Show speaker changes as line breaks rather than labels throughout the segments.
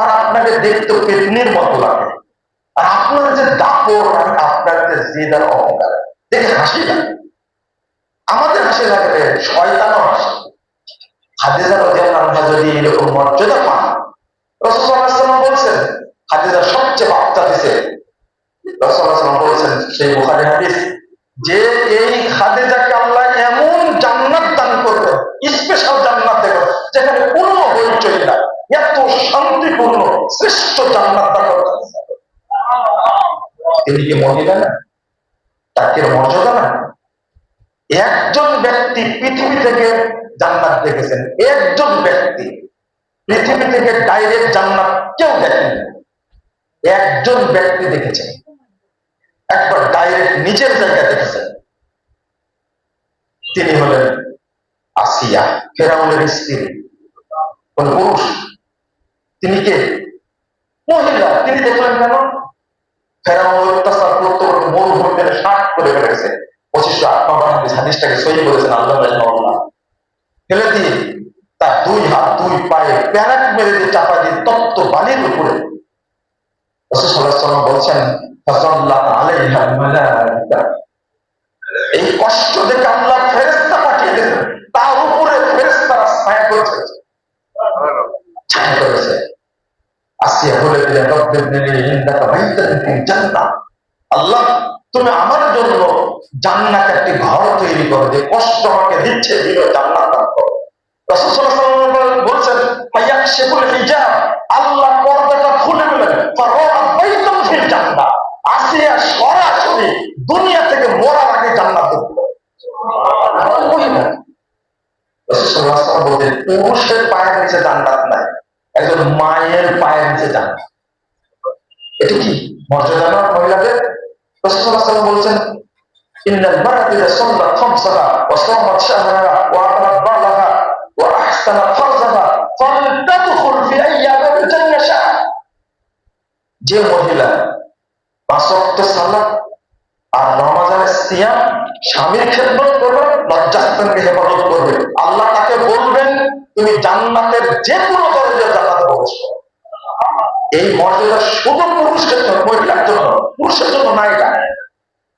আর আপনাকে দেখতে পেতনির মতো লাগে। আর আপনার যে দাপট আর আপনার যে জেদ আর অহংকার, দেখে হাসি লাগে। আমাদের হাসি লাগবে, শয়তানও হাসি। হাদিজা রাদিয়াল্লাহু আনহা যদি এরকম মর্যাদা পান সাল্লাল্লাহু বলছেন সবচেয়ে বার্তা দিছে। সাল্লাল্লাহু বলছেন, সেই বুখারী হাদিস, যে এই খাদিজাকে আল্লাহ এমন জান্নাত দান করবে স্পেশাল জান্নাত যেখানে কোনো হইচই না এত শান্তিপূর্ণ শ্রেষ্ঠ জান্নাত করবে তিনি মহিলা না তার কি মর্যাদা না একজন ব্যক্তি পৃথিবী থেকে জান্নাত দেখেছেন। একজন ব্যক্তি পৃথিবী থেকে ডাইরেক্ট জান্নাত কেউ দেখেন। একজন ব্যক্তি দেখেছেন একবার ডাইরেক্ট নিজের জায়গা দেখেছেন। তিনি হলেন আসিয়া, ফেরাউনের স্ত্রী। কোন পুরুষ? তিনি কে মহিলা তিনি দেখলেন কেন? দুই পায়ে প্যারাক মেরে চাপা দিয়ে তত্ত্ব বালির উপরে বলছেন এই কষ্ট দেখে আল্লাহ ফেরেশতা পাঠিয়ে দিলেন। তার উপরে ফেরেশতারা ছায়া করেছে ছায়া করেছে আসিয়া বলে একটি ঘর তৈরি করো কষ্ট আমাকে দিচ্ছে, দিল আল্লাহ পর্দাটা খুলে দিলেন। আসিয়া সরাসরি দুনিয়া থেকে মরার আগে জান্নাত দেখল মহিলা রাসূল সাল্লাল্লাহু পুরুষের পায়ের নিচে জান্নাত নাই। একজন মায়ের পায়ের নিচে জান্নাত এটা কি মর্যাদা না মহিলাদের? সাল্লাল্লাহু বলছেন যে মহিলা পাঁচ আর রমাজানের সিয়াম স্বামীর খেদমত করবে, লজ্জাস্থানকে হেফাজত করবে। আল্লাহ তাকে বলবেন, তুমি জান্নাতের যে কোনো দরজায় জান্নাতে প্রবেশ করো এই মর্যাদা শুধু পুরুষের জন্য মহিলার জন্য পুরুষের জন্য না এটা।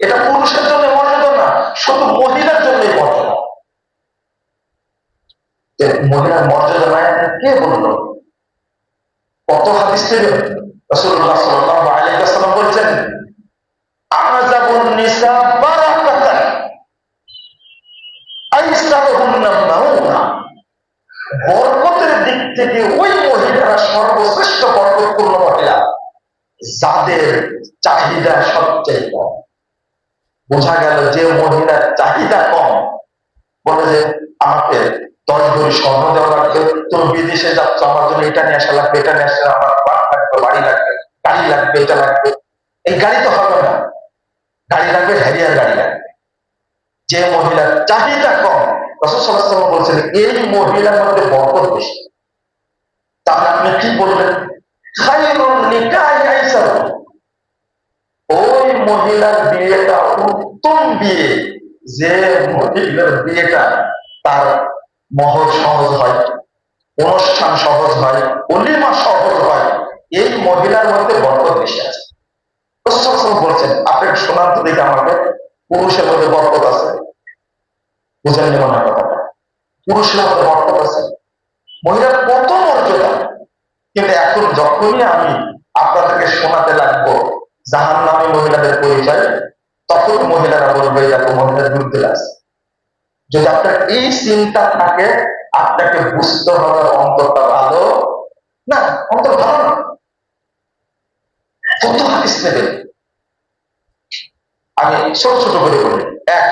এটা পুরুষের জন্য মর্যাদা না, শুধু মহিলার জন্য মর্যাদা মহিলার মর্যাদা নাই, কে বলল? কত হাদিস থেকে রাসূলুল্লাহ যাদের চাহিদা সবচেয়ে কম। বোঝা গেল যে মহিলার চাহিদা কম। বলে যে, আমাকে দশ ভরি স্বর্ণ দেওয়া লাগবে তুমি বিদেশে যাচ্ছ, আমার জন্য এটা নিয়ে আসা লাগবে, এটা নিয়ে আসা, আমার লাগবে, বাড়ি লাগবে, গাড়ি লাগবে, এটা লাগবে। এই গাড়ি তো হবে না। গাড়ি লাগবে, হ্যারিয়ার গাড়ি লাগবে। যে মহিলার চাহিদা কম রসদ বলছেন, এই মহিলার মধ্যে বরকত বেশি। তাহলে আপনি কি বলবেন? খাইরুন নিকাহি আইসার ওই মহিলার বিয়েটা উত্তম বিয়ে। যে মহিলার বিয়েটা তার মহর সহজ হয়, অনুষ্ঠান সহজ হয়, অলিমা সহজ হয়, এই মহিলার মধ্যে বরকত বেশি আছে। বলছেন, আপনি শোনার তো দিকে আমাকে, পুরুষের মধ্যে বরকত আছে। বুঝেন মনে পুরুষের মধ্যে বরকত আছে। মহিলার কত মর্যাদা। কিন্তু এখন যখনই আমি আপনাদেরকে শোনাতে লাগবো জাহান নামে মহিলাদের পরিচয়, তখন মহিলারা বলবে দেখো মহিলার বিরুদ্ধে আছে যদি আপনার এই চিন্তা থাকে, আপনাকে বুঝতে হবে অন্তরটা ভালো। না, অন্তর ভালো না। কত হাদিস নেবেন। আমি ছোট ছোট করে বলি। এক,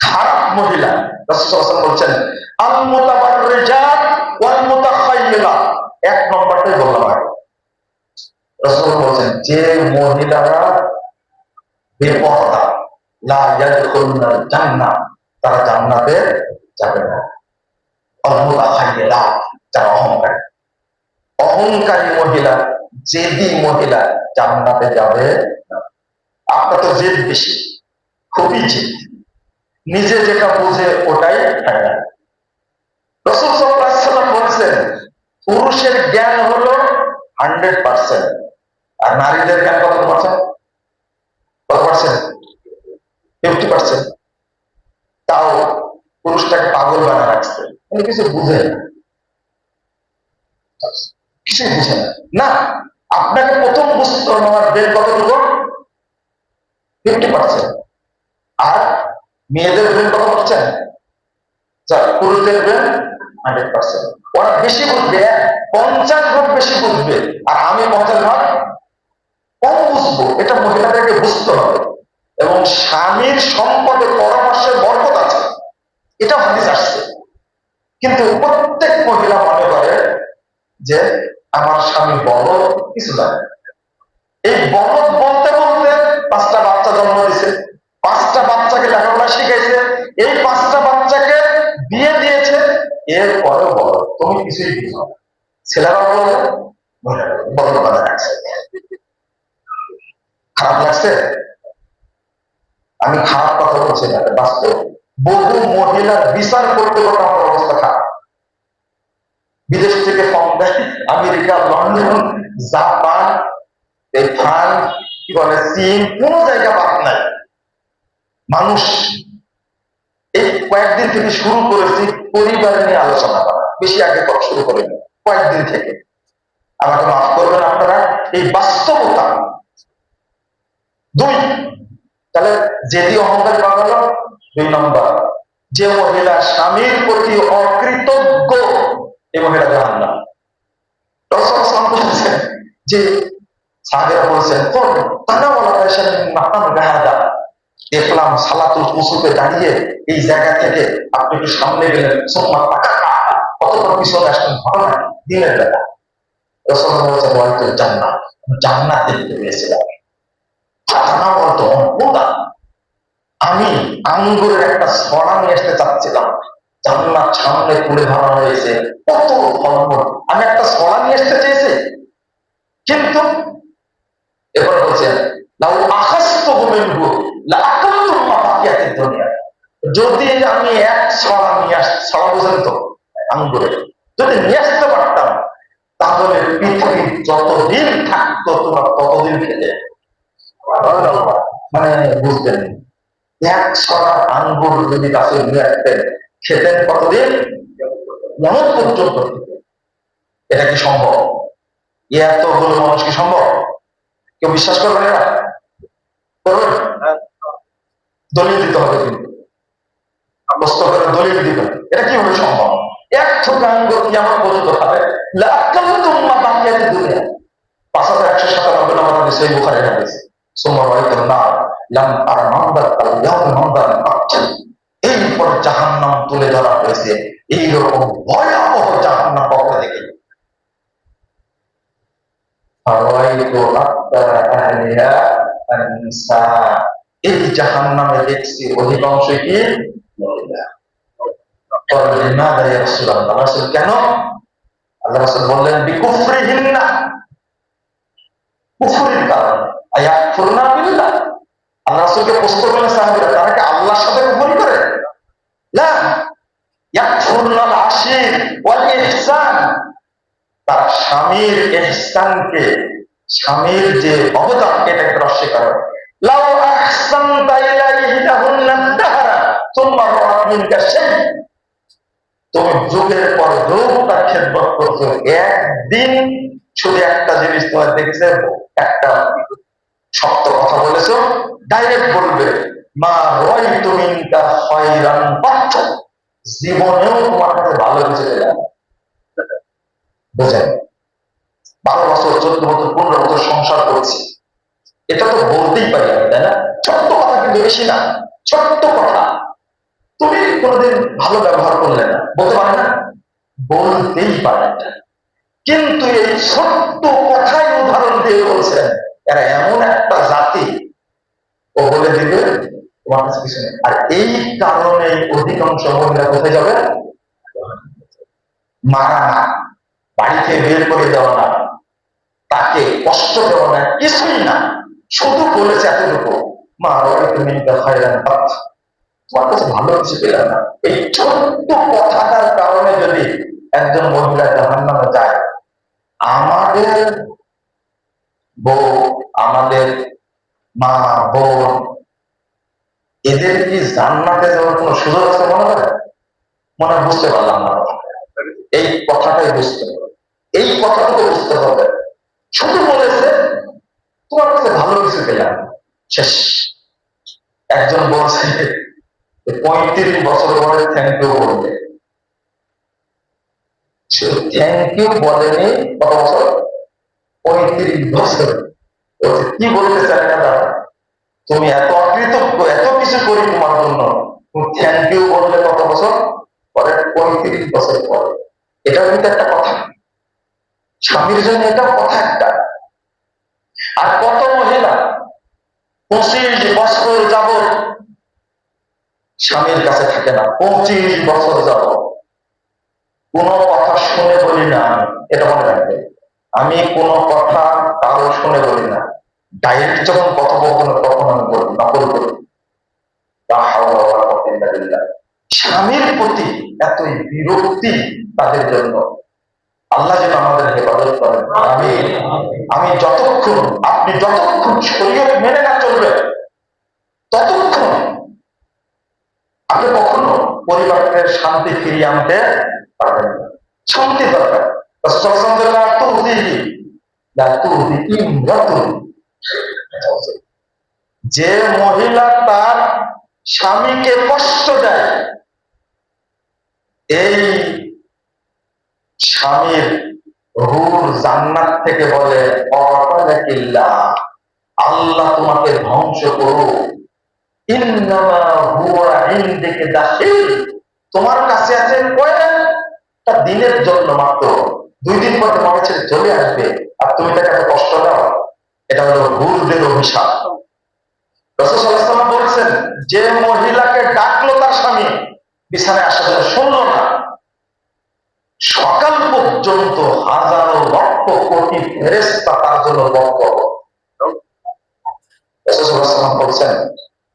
খারাপ মহিলা, রাসূলুল্লাহ বলছেন আল মুতাবাররিজাত ওয়াল মুতাখায়্যিলা এক নম্বরটাই বললাম আগে। বলছেন যে মহিলারা তারা জান্নাতে যাবে না। অহংকারী। অহংকারী মহিলা, জেদি মহিলা জান্নাতে যাবে আপনার তো জেদ বেশি, খুবই জেদ। নিজে যেটা বুঝে ওটাই রসুল বলছেন, পুরুষের জ্ঞান হলো হান্ড্রেড পার্সেন্ট আর নারীদের জ্ঞান কত পার্সেন্ট কত পার্সেন্ট তাও পুরুষটাকে পাগল বানা রাখছে। উনি কিছু বুঝে না। কিছুই বুঝে না। আপনাকে প্রথম বুঝতে হবে আমার ব্রেন কতটুকু? ফিফটি পার্সেন্ট আর মেয়েদের ব্রেন কত পার্সেন্ট যা পুরুষদের ব্রেন হান্ড্রেড পার্সেন্ট ওরা বেশি বুঝবে, পঞ্চাশ ভাগ বেশি বুঝবে। আর আমি পঞ্চাশ ভাগ কম বুঝব এটা মহিলাদেরকে বুঝতে হবে। এবং স্বামীর সম্পদে পরামর্শের বরকত আছে। এটা হাদিস আসছে। কিন্তু প্রত্যেক মহিলা মনে করে যে, আমার স্বামী বড়, কিছু জানে এই বলদ বলতে বলতে পাঁচটা বাচ্চা জন্ম দিছে পাঁচটা বাচ্চাকে লেখাপড়া শিখাইছে। এই পাঁচটা বাচ্চাকে বিয়ে দিয়েছে। এরপরে বলো, তুমি কিছুই বুঝো। ছেলেরা বলে বাধা রাখছে খারাপ লাগছে? আমি খারাপ কথা বলছি না, বাস্তব। বহু মহিলার বিচার করতে করতে আমার অবস্থা খারাপ। বিদেশ থেকে দেয়, আমেরিকা, লন্ডন, জাপান, এই ফ্রান্স, কি বলে, চীন, কোন জায়গা বাদ নাই। মানুষ এই কয়েকদিন থেকে শুরু করেছি পরিবার নিয়ে আলোচনা করা। বেশি আগে করা শুরু করিনি, কয়েকদিন থেকে। আমাকে মাফ করবেন আপনারা, এই বাস্তবতা দুই তাহলে যেদি অহংকার পাওয়া গেল, দুই নম্বর, যে মহিলা স্বামীর প্রতি অকৃতজ্ঞ, এই মহিলা জাহান না বলছেন যে সাহেরা বলছেন, কোন তারা বলা দেখলাম সালাতুল কুসুফে দাঁড়িয়ে এই জায়গা থেকে আপনি একটু সামনে গেলেন সোমা টাকা কতক্ষণ পিছনে আসলেন ঘটনা, দিনের বেলা। রসল বলছে বলতো জান্নাত জান্নাত দেখতে পেয়েছিলাম। বলতো অদ্ভুতা আমি আঙ্গুরের একটা ছড়া নিয়ে আসতে চাচ্ছিলাম। জান্নাত সামনে তুলে ধরা হয়েছে। কত ফলমূল আমি একটা ছড়া নিয়ে আসতে চেয়েছি। কিন্তু এবার বলছেন লাউ আকাশত মিনহু যদি আমি এক ছড়া নিয়ে আস, ছড়া বুঝেন তো আঙ্গুরের যদি নিয়ে আসতে পারতাম, তাহলে পৃথিবীর যতদিন থাকতো তোমার ততদিন খেতে। মানে বুঝবেন এক ছড়া আঙ্গুর যদি গাছে নিয়ে খেতেন কতদিন মনত পর্যন্ত এটা কি সম্ভব এতগুলো মানুষ কি সম্ভব কেউ বিশ্বাস করবে না করবেন দলিল দিতে হবে কিন্তু আত্মস্থ করে দলিল দিবেন এটা কীভাবে সম্ভব? এক থোকা আঙ্গুর কি আমার পর্যন্ত খাবে। লাকাল তুম্মা বাকিয়াতে দুনিয়া। পাঁচ হাজার একশো সাতানব্বই নম্বর সেই বুখারে হাদিস। সুমা রাইতুন নার লাম আর মান্দার আল ইয়াউম মান্দার আচ্ছাল এরপর জাহান্নাম তুলে ধরা হয়েছে এইরকম ভয়াবহ জাহান্নাম পক্ষ থেকে আরাইতু আকতার আহলিহা আন-নিসা এই জাহান্নামে দেখছি অধিকাংশ কি মহিলা বললেন, লিমাযা ইয়া রাসূলুল্লাহ রাসূল কেন আল্লাহ রাসূল বললেন বিকুফরিহিন্না কুফরির কারণে আয়াকফুরনা বিল্লাহ আল্লাহ প্রশ্ন করলেন তারা কি আল্লাহর সাথে করে? না। তারা স্বামীর স্বামীর যে অবদান অস্বীকার সুম্মা রাআত তুমি যুগের পর যুগ তার খেদমত করছ। একদিন শুধু একটা জিনিস তোমার দেখেছে, একটা শক্ত কথা বলেছ ডাইরেক্ট বলবে, মা রয় তুমি পাচ্ছ, জীবনেও তোমার কাছে ভালো কিছু বোঝেন বারো বছর, চোদ্দ বছর, পনেরো বছর সংসার এটা তো বলতেই পারি আমি, তাই না? ছোট্ট কথা কিন্তু বেশি না, ছোট্ট কথা। তুমি কোনোদিন ভালো ব্যবহার করলে না, বলতে পারে না? বলতেই পারে কিন্তু এই ছোট্ট কথাই উদাহরণ দিয়ে বলছেন এরা এমন একটা জাতি ও বলে দিবে তোমার কাছে কিছু নেই। আর এই কারণে অধিকাংশ মহিলা কোথায় যাবে? মারা না। বাড়ি থেকে বের করে দেওয়া না। তাকে কষ্ট দেওয়া না, কিছুই না। শুধু বলেছে এতটুকু। মা ওই তুমি তোমার কাছে ভালো কিছু পেলাম না। এই ছোট্ট কথাটার কারণে যদি একজন মহিলা জাহান নামে যায়, আমাদের বউ, আমাদের মা বোন, এদের কি জান্নাতে যাওয়ার কোনো সুযোগ আছে মনে করে মনে বুঝতে পারলাম না এই কথাটাই বুঝতে হবে। এই কথাটুকু বুঝতে হবে। শুধু বলেছে, তোমার কাছে ভালো কিছু পেলাম। শেষ। একজন বলছে পঁয়ত্রিশ বছর পরে থ্যাংক ইউ বলবে। থ্যাংক ইউ বলেনি কত বছর? পঁয়ত্রিশ বছর কি বলতে তুমি এত অকৃতজ্ঞ, এত কিছু করি তোমার জন্য। থ্যাংক ইউ বললে কত বছর? পরে পঁয়ত্রিশ বছর পরে। এটা কিন্তু একটা কথা। স্বামীর জন্য এটা কথা একটা। আর কত মহিলা পঁচিশ বছর যাবত স্বামীর কাছে থাকে না, পঁচিশ বছর যাবত কোন কথা শুনে বলি না এটা মনে রাখবে আমি কোন কথা কারও শুনে বলি না। ডাইরেক্ট যখন কথোপকথন তখন আমি বলি, নকল করি। স্বামীর প্রতি এতই বিরক্তি তাদের জন্য। আল্লাহ যেন আমাদের হেফাজত করেন। আমি আমি যতক্ষণ, আপনি যতক্ষণ শরীয়ত মেনে না চলবেন, ততক্ষণ আপনি কখনো পরিবারের শান্তি ফিরিয়ে আনতে পারবেন না। শান্তি দরকার। যে মহিলা তার স্বামীকে কষ্ট দেয়, এই স্বামীর রুর জান্নাত থেকে বলে আল্লাহ তোমাকে ধ্বংস করো তোমার কাছে আছে কয়েকটা দিনের জন্য মাত্র। দুই দিন পর তোমার কাছে চলে আসবে আর তুমি তাকে এত কষ্ট দাও, এটা হলো হুরদের অভিশাপ। রসুলাম বলছেন, যে মহিলাকে ডাকলো তার স্বামী, বিছানায় আসার জন্য শুনলো না সকাল পর্যন্ত হাজারো লক্ষ কোটি ফেরেস্তা তার জন্য বন্ধ রসুলাম বলছেন,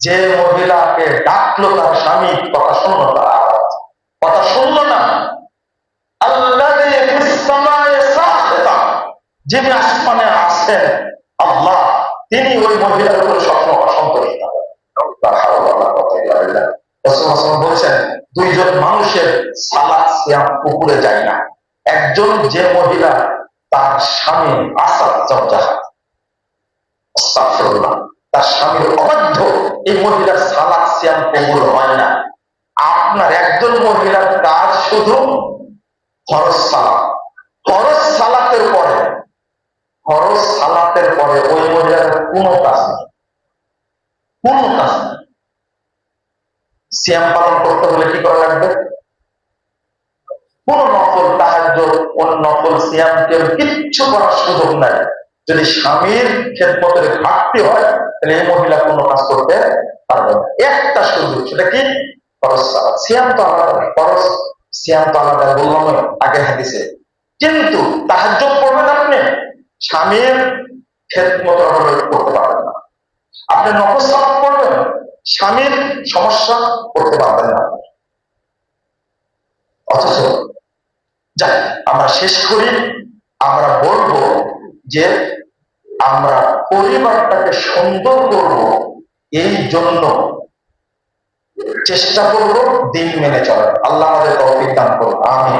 যে মহিলাকে ডাকলো তার স্বামী, কথা শুনলো তার কথা শুনলো না। আল্লাহ যিনি আসমানে আছেন আল্লাহ, তিনি ওই মহিলার উপর স্বপ্ন অসন্তুষ্ট বলছেন, দুইজন মানুষের সালাদ সিয়াম পুকুরে যায় না। একজন যে মহিলা তার স্বামী আসাদ জবজাহা তার স্বামীর অবাধ্য এই মহিলার সালাদ সিয়াম কবুল হয় না। আপনার একজন মহিলার কাজ শুধু ফরজ সালাত ফরজ সালাতের পরে সালাতের পরে ওই মহিলার কোনো কাজ নেই। কোনো কাজ নেই। সিয়াম পালন করতে হলে কি করা লাগবে? কোন নকল সাহায্য কোন নকল কেউ কিচ্ছু করার সুযোগ নাই। যদি স্বামীর খেদমতের ঘাটতি হয়, তাহলে এই মহিলা কোনো কাজ করতে পারবে না। একটা সুযোগ, সেটা কি? ফরজ সালাত সিয়াম তো আলাদা ফরজ সিয়াম তো আলাদা। বললাম আগে হাদিসে। কিন্তু তাহাজ্য করবেন আপনি। স্বামীর খেদমত করতে পারবেন না। আপনি নকল করবেন, স্বামীর সমস্যা করতে পারবেন না। অথচ যাই আমরা শেষ করি, আমরা বলব যে আমরা পরিবারটাকে সুন্দর করব, এই জন্য চেষ্টা করব দিন মেনে চলার। আল্লাহ আমাদের তৌফিক দান আমি